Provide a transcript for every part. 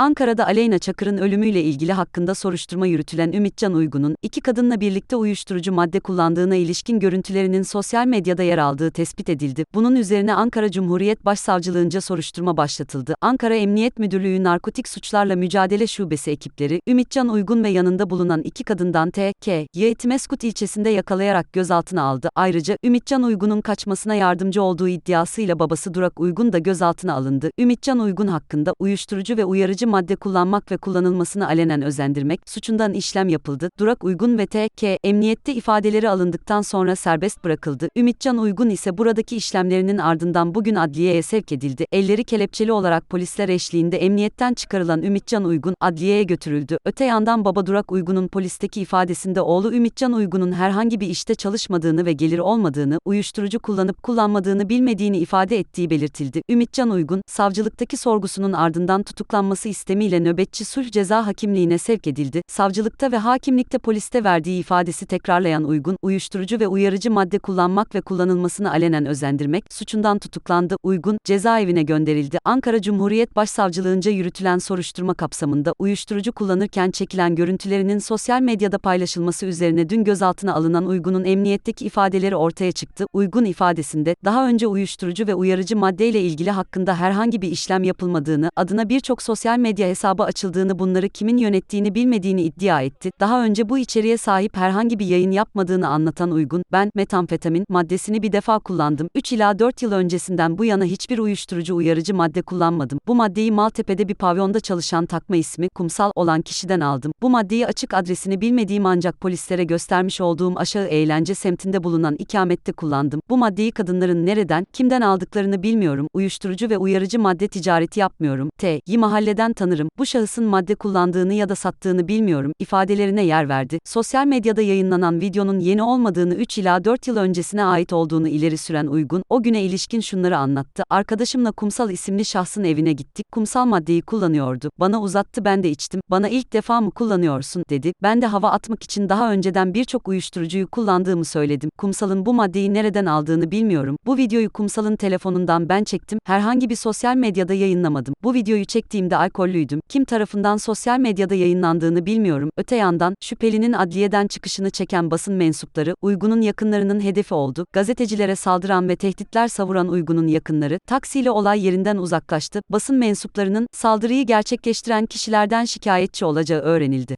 Ankara'da Aleyna Çakır'ın ölümüyle ilgili hakkında soruşturma yürütülen Ümitcan Uygun'un, iki kadınla birlikte uyuşturucu madde kullandığına ilişkin görüntülerinin sosyal medyada yer aldığı tespit edildi. Bunun üzerine Ankara Cumhuriyet Başsavcılığınca soruşturma başlatıldı. Ankara Emniyet Müdürlüğü Narkotik Suçlarla Mücadele Şubesi ekipleri, Ümitcan Uygun ve yanında bulunan iki kadından T, K, Y Etimeskut ilçesinde yakalayarak gözaltına aldı. Ayrıca, Ümitcan Uygun'un kaçmasına yardımcı olduğu iddiasıyla babası Durak Uygun da gözaltına alındı. Ümitcan Uygun hakkında uyuşturucu ve uyarıcı madde kullanmak ve kullanılmasını alenen özendirmek suçundan işlem yapıldı. Durak Uygun ve T.K. emniyette ifadeleri alındıktan sonra serbest bırakıldı. Ümitcan Uygun ise buradaki işlemlerinin ardından bugün adliyeye sevk edildi. Elleri kelepçeli olarak polisler eşliğinde emniyetten çıkarılan Ümitcan Uygun adliyeye götürüldü. Öte yandan baba Durak Uygun'un polisteki ifadesinde oğlu Ümitcan Uygun'un herhangi bir işte çalışmadığını ve gelir olmadığını, uyuşturucu kullanıp kullanmadığını bilmediğini ifade ettiği belirtildi. Ümitcan Uygun, savcılıktaki sorgusunun ardından tutuklanması istemiyle nöbetçi sulh ceza hakimliğine sevk edildi. Savcılıkta ve hakimlikte poliste verdiği ifadesi tekrarlayan Uygun, uyuşturucu ve uyarıcı madde kullanmak ve kullanılmasını alenen özendirmek suçundan tutuklandı. Uygun, cezaevine gönderildi. Ankara Cumhuriyet Başsavcılığınca yürütülen soruşturma kapsamında uyuşturucu kullanırken çekilen görüntülerinin sosyal medyada paylaşılması üzerine dün gözaltına alınan Uygun'un emniyetteki ifadeleri ortaya çıktı. Uygun ifadesinde, daha önce uyuşturucu ve uyarıcı maddeyle ilgili hakkında herhangi bir işlem yapılmadığını, adına birçok sosyal medya hesabı açıldığını bunları kimin yönettiğini bilmediğini iddia etti. Daha önce bu içeriğe sahip herhangi bir yayın yapmadığını anlatan Uygun, ben metamfetamin maddesini bir defa kullandım. 3 ila 4 yıl öncesinden bu yana hiçbir uyuşturucu uyarıcı madde kullanmadım. Bu maddeyi Maltepe'de bir pavyonda çalışan takma ismi kumsal olan kişiden aldım. Bu maddeyi açık adresini bilmediğim ancak polislere göstermiş olduğum aşağı eğlence semtinde bulunan ikamette kullandım. Bu maddeyi kadınların nereden, kimden aldıklarını bilmiyorum. Uyuşturucu ve uyarıcı madde ticareti yapmıyorum. T. yi mahalleden tanırım. Bu şahısın madde kullandığını ya da sattığını bilmiyorum. ifadelerine yer verdi. Sosyal medyada yayınlanan videonun yeni olmadığını 3 ila 4 yıl öncesine ait olduğunu ileri süren Uygun, o güne ilişkin şunları anlattı. Arkadaşımla Kumsal isimli şahsın evine gittik. Kumsal maddeyi kullanıyordu. Bana uzattı ben de içtim. Bana ilk defa mı kullanıyorsun dedi. Ben de hava atmak için daha önceden birçok uyuşturucuyu kullandığımı söyledim. Kumsal'ın bu maddeyi nereden aldığını bilmiyorum. Bu videoyu Kumsal'ın telefonundan ben çektim. Herhangi bir sosyal medyada yayınlamadım. Bu videoyu çektiğimde alkollüydüm. Kim tarafından sosyal medyada yayınlandığını bilmiyorum. Öte yandan, şüphelinin adliyeden çıkışını çeken basın mensupları, Uygun'un yakınlarının hedefi oldu. Gazetecilere saldıran ve tehditler savuran Uygun'un yakınları, taksiyle olay yerinden uzaklaştı. Basın mensuplarının, saldırıyı gerçekleştiren kişilerden şikayetçi olacağı öğrenildi.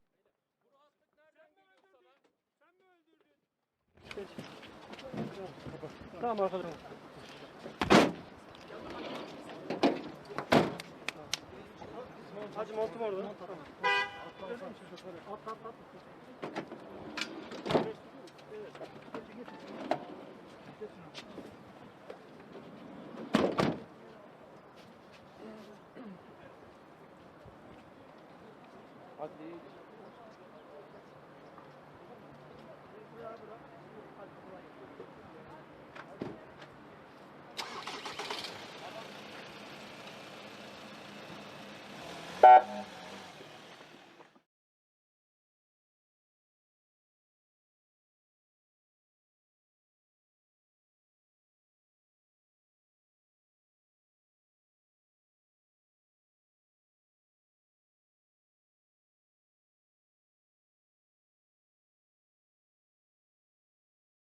Tamam arkadaşım. Hacı montum orada. At at at. Hadi.